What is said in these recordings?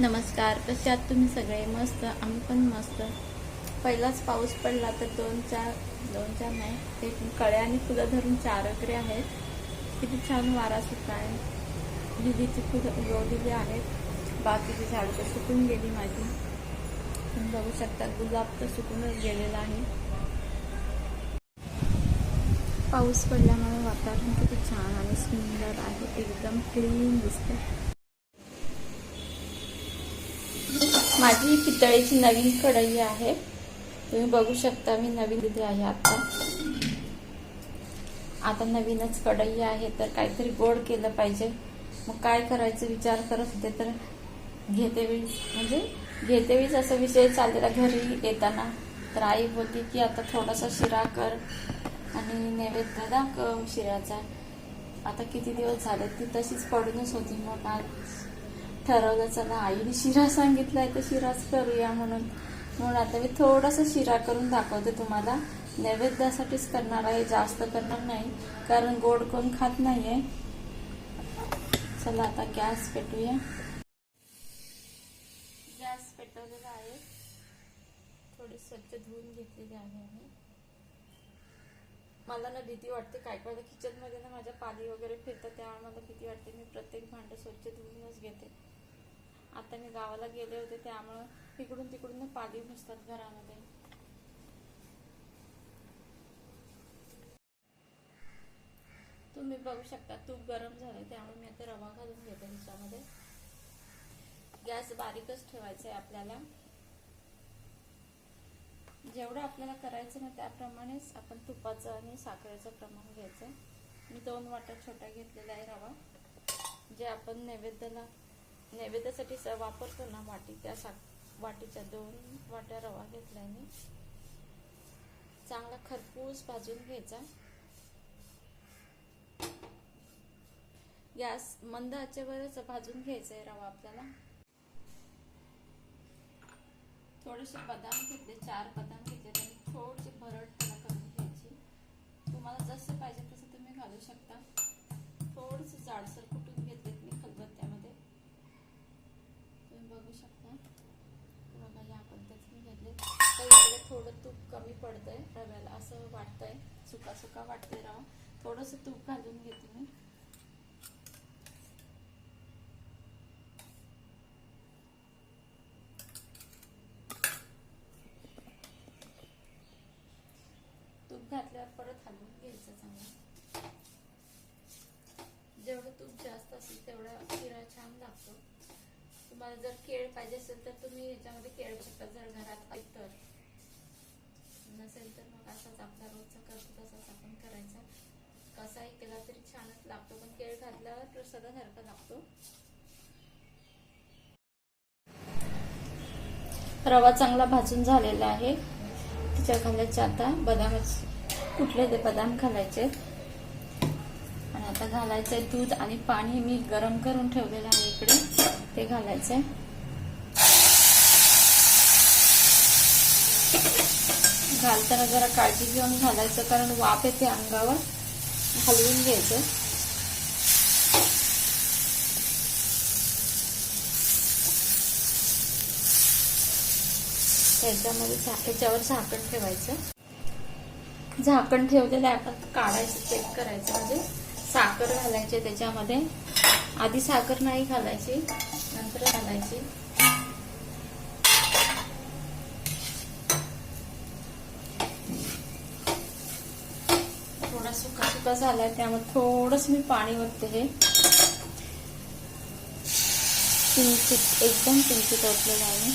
नमस्कार कसे आहात तुम्ही सगळे? मस्त आम्ही पण मस्त. पहिलाच पाऊस पडला तर दोन चार दोन चार नाही ते कळ्या आणि फुलं धरून चार अकरे आहेत. किती छान वारा सुद्धा आहे. दिदीची फुलं उगवलेली आहेत. बाकीची झाडं तर सुकून गेली माझी. तुम्ही बघू शकता गुलाब तर सुकूनच गेलेला आहे. पाऊस पडल्यामुळे वातावरण किती छान आणि सुंदर आहे. एकदम क्लीन दिसतं माझी पितळेची नवीन कढई आहे. तुम्ही बघू शकता मी नवीन दिली आहे आता. आता नवीनच कढई आहे तर काहीतरी गोड केलं पाहिजे. मग काय करायचं विचार करत होते तर घेते वेळी म्हणजे घेते वेळीच असा विषय चाललेला घरी येताना. तर आई बोलली की आता थोडासा शिरा कर आणि नैवेद्य दाखव शिऱ्याचा. आता किती दिवस झाले ती तशीच पडूनच होती. मग आज ठरवलं चला आईने शिरा सांगितलाय तर शिराच करूया म्हणून. म्हणून आता मी थोडासा शिरा करून दाखवते तुम्हाला. नैवेद्यासाठीच करणार आहे जास्त करणार नाही कारण गोड कोण खात नाहीये. चला आता गॅस पेटूया. गॅस पेटवलेला आहे. थोडी स्वच्छ धुवून घेतलेली आहे मला ना भीती वाटते काय काय किचनमध्ये ना माझ्या पाली वगैरे फिरतात त्यामुळे मला भीती वाटते. मी प्रत्येक भांड स्वच्छ धुवूनच घेते. आता मी गावाला गेले होते त्यामुळं तिकडून तिकडून पाली घुसतात घरामध्ये. तुम्ही बघू शकता तूप गरम झालं त्यामुळे मी आता रवा घालून घेते त्याच्यामध्ये. गॅस बारीकच ठेवायचा आहे आपल्याला. जेवढं आपल्याला करायचं ना त्याप्रमाणेच आपण तुपाचं आणि साखरेचं प्रमाण घ्यायचं मी दोन वाट्या छोट्या घेतलेला आहे रवा जे आपण नैवेद्याला नैवेद्यासाठी वापरतो ना वाटी त्या सा वाटीच्या दोन वाट्या रवा घेतल्याने मी. चांगला खरपूस भाजून घ्यायचा. गॅस मंद आचेवरच भाजून घ्यायचा आहे रवा आपल्याला. थोडेसे बदाम घेतले चार बदाम घेतले आणि थोडीशी भरडपणा करून घ्यायची. तुम्हाला जसं पाहिजे तसं तुम्ही घालू शकता. थोडंसं जाडसर कुटून घेतलेत मी खलबत्त्यामध्ये. बघू शकता. बघा या पद्धतीने घेतले. तर इकडे थोडं तूप कमी पडतंय रव्याला. असं वाटतंय. सुका सुका वाटतंय रवा. थोडंसं तूप घालून घेते मी. तूप घातल्यावर परत हलवून घ्यायचं चांगलं जेवढं तूप जास्त असेल तेवढा शिरा छान लागतो तुम्हाला जर केळ पाहिजे असेल तर तुम्ही याच्यामध्ये केळ शकता जर घरात तर. नसेल तर मग असाच आपला रोजचा करतो तसाच आपण करायचा. कसाही केला तरी छानच लागतो. पण केळ घातल्यावर प्रसादासारखा लागतो. रवा चांगला भाजून झालेला आहे. त्याच्यावर घालायचे आता बदामाचे कुठले ते बदाम घालायचे आणि आता घालायचं दूध आणि पाणी मी गरम करून ठेवलेलं आहे इकडे. ते घालायचंय घालताना जरा काळजी घेऊन घालायचं कारण वाफ येते अंगावर. हलवून घ्यायचं. त्याच्यामध्ये झा- त्याच्यावर झाकण ठेवायचं. झाकण ठेवलेलं आहे आपण काढायचं चेक करायचं. म्हणजे साखर घालायची त्याच्यामध्ये. आधी साखर नाही घालायची. नंतर घालायची. थोडा सुका सुका झालाय त्यामुळे थोडस मी पाणी ओतते हे. किंचित एकदम किंचित ओतलेलं आहे.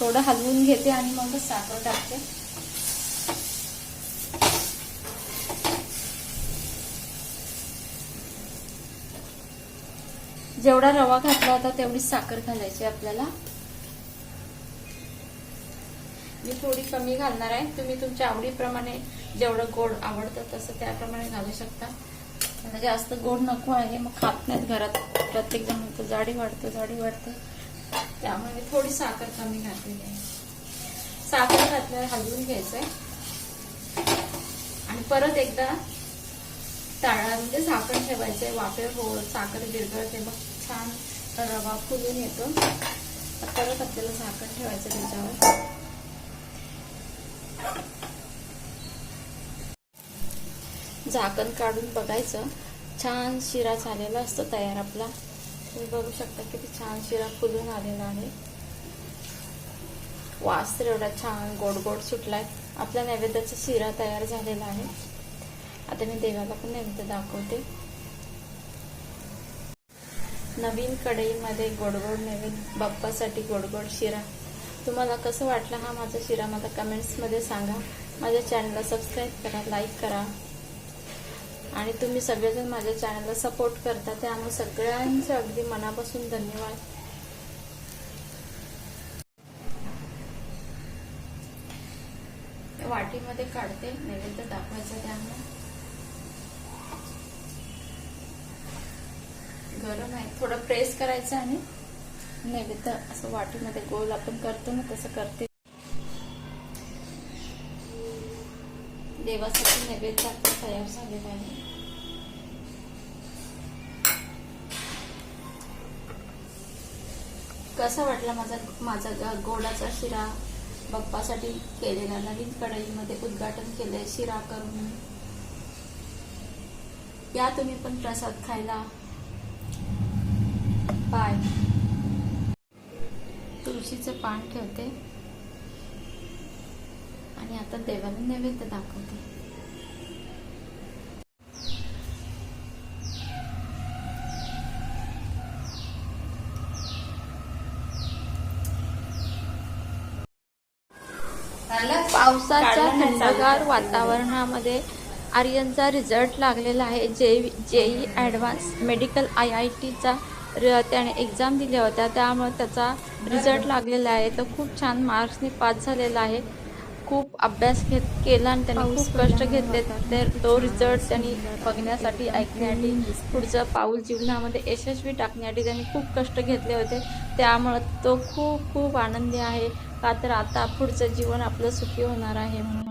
थोडं हलवून घेते आणि मग साखर टाकते. जेवढा रवा घातला होता तेवढीच साखर घालायची आपल्याला. मी थोडी कमी घालणार आहे. तुम्ही तुमच्या आवडीप्रमाणे जेवढं गोड आवडतं तसं त्याप्रमाणे घालू शकता. मला जास्त गोड नको आहे. मग खात नाहीत घरात. प्रत्येक जण म्हणतो जाडी वाढतं जाडी वाढतं. त्यामुळे मी थोडी साखर कमी घातलेली आहे. साखर घातल्यावर हलवून घ्यायचंय. आणि परत एकदा ताळा म्हणजे साखर ठेवायचंय. वाफेवर हो साखर विरघळते मग छान रवा फुलून येतो. परत आपल्याला झाकण ठेवायचं त्याच्यावर. झाकण काढून बघायचं. छान शिरा झालेला असतो तयार आपला. तुम्ही बघू शकता किती छान शिरा फुलून आलेला आहे. वास तर एवढा छान गोड गोड सुटलाय. आपल्या नैवेद्याचा शिरा तयार झालेला आहे. आता मी देवाला पण नैवेद्य दाखवते. नवीन कढईमध्ये गोडगोड नैवेद्य बाप्पासाठी गोडगोड शिरा. तुम्हाला कसं वाटलं हा माझा शिरा? मला कमेंट्समध्ये सांगा. माझ्या चॅनलला सबस्क्राईब करा लाईक करा. आणि तुम्ही सगळेजण माझ्या चॅनलला सपोर्ट करता त्यामुळे सगळ्यांचे अगदी मनापासून धन्यवाद. वाटीमध्ये काढते नैवेद्य दाखवायचं त्यामुळे. गरम आहे. थोडं प्रेस करायचं आणि नैवेद्य असं वाटीमध्ये गोल आपण करतो ना तसं करते. देवासाठी नैवेद्य आपला तयार झालेला आहे. कसा वाटला माझा माझा गोडाचा शिरा? बाप्पासाठी केलेला नवीन कढईमध्ये उद्घाटन केलंय शिरा करून. या तुम्ही पण प्रसाद खायला. बाय तुळशीचं पान ठेवते. आणि आता देवाला नैवेद्य दाखवते. पावसाच्या थंडगार. वातावरणामध्ये आर्यनचा रिझल्ट लागलेला आहे. जे JEE advance medical I I टीचा त्याने एक्झाम दिल्या होत्या. त्यामुळे त्याचा रिझल्ट लागलेला आहे. तो खूप छान मार्क्सनी पास झालेला आहे. खूप अभ्यास घेत केला आणि त्यांनी खूप कष्ट घेतले तर तो रिझल्ट त्यांनी बघण्यासाठी ऐकण्यासाठी पुढचं पाऊल जीवनामध्ये यशस्वी टाकण्यासाठी त्यांनी खूप कष्ट घेतले होते. त्यामुळं तो खूप खूप आनंदी आहे. का तर आता पुढचं जीवन आपलं सुखी होणार आहे. म्हणून